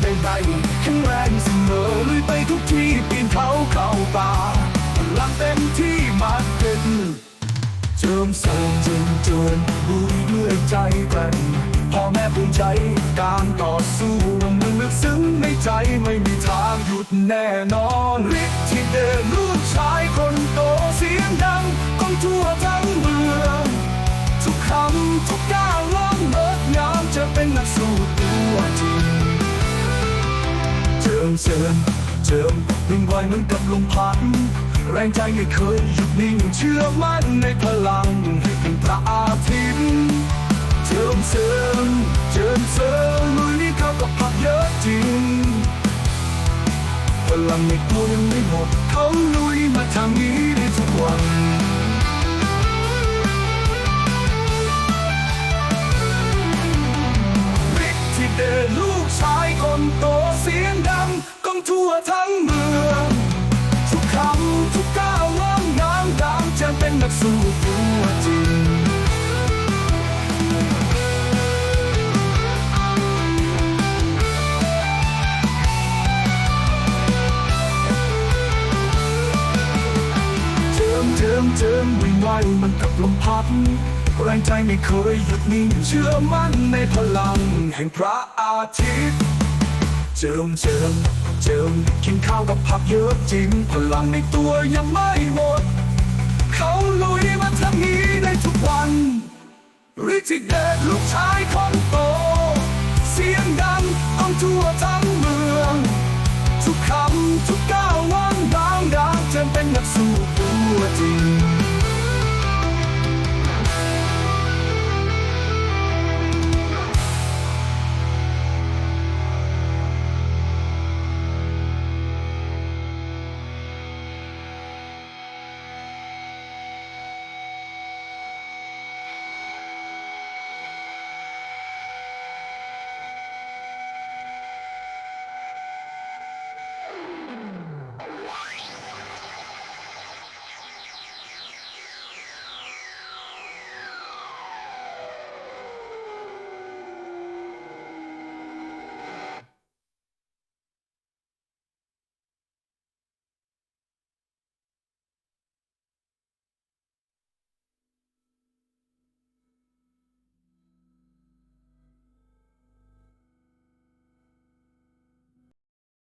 แข็งแรงเสมอลุยไปทุกที่ปีนเขาเข้าป่าพลังเต็มที่มาเป็นเจิมเสริมจิมเจิญบุยด้วยใจแกร่งพ่อแม่ภูมิใจการต่อสู้มันลึกซึ้งในใจไม่มีทางหยุดแน่นอนฤทธิ์ที่เดินลูกชายคนโตเสียงดังก้องทั่วทั้งเมืองทุกคำทุกก้าวล้องเบิดงามจะเป็นนักสู้ตัวจริง เจิมเสริมเจิมวิ่งไวเหมือนกับลมพัดแรงใจไม่เคยหยุดนิ่งเชื่อมั่นในพลังที่เป็นพระอาทิตย์เจิมเสริมเจิมเสริมลุยนี้เขาก็พักเยอะจริงพลังในตัวยังไม่หมดเขาลุยมาทางนี้ได้ทุกวัน ชายคนโตเสียงดังก้องทั่วทั้งเมือง ทุกคำทุกก้าวว่างงามดามจะเป็นนักสู้ตัวจริงเจิมเจิมเจิมวิ่งไวมันกับลมพัดแรงใจไม่เคยหยุดนิ่งเชื่อมั่นในพลัง ห่งพระอาทิตย์ เจิมเจิมเจิมกินข้าวกับผักเยอะจริงพลังในตัวยังไม่หมด เขาลุยมาทางนี้ได้ทุกวันฤทธิเด็ดลูกชายคนโต เสียงดังต้องทั่วทั้งเมือง ทุกคำทุกก้าวว่างดางดางจะเป็นนักสู้ตัวจริง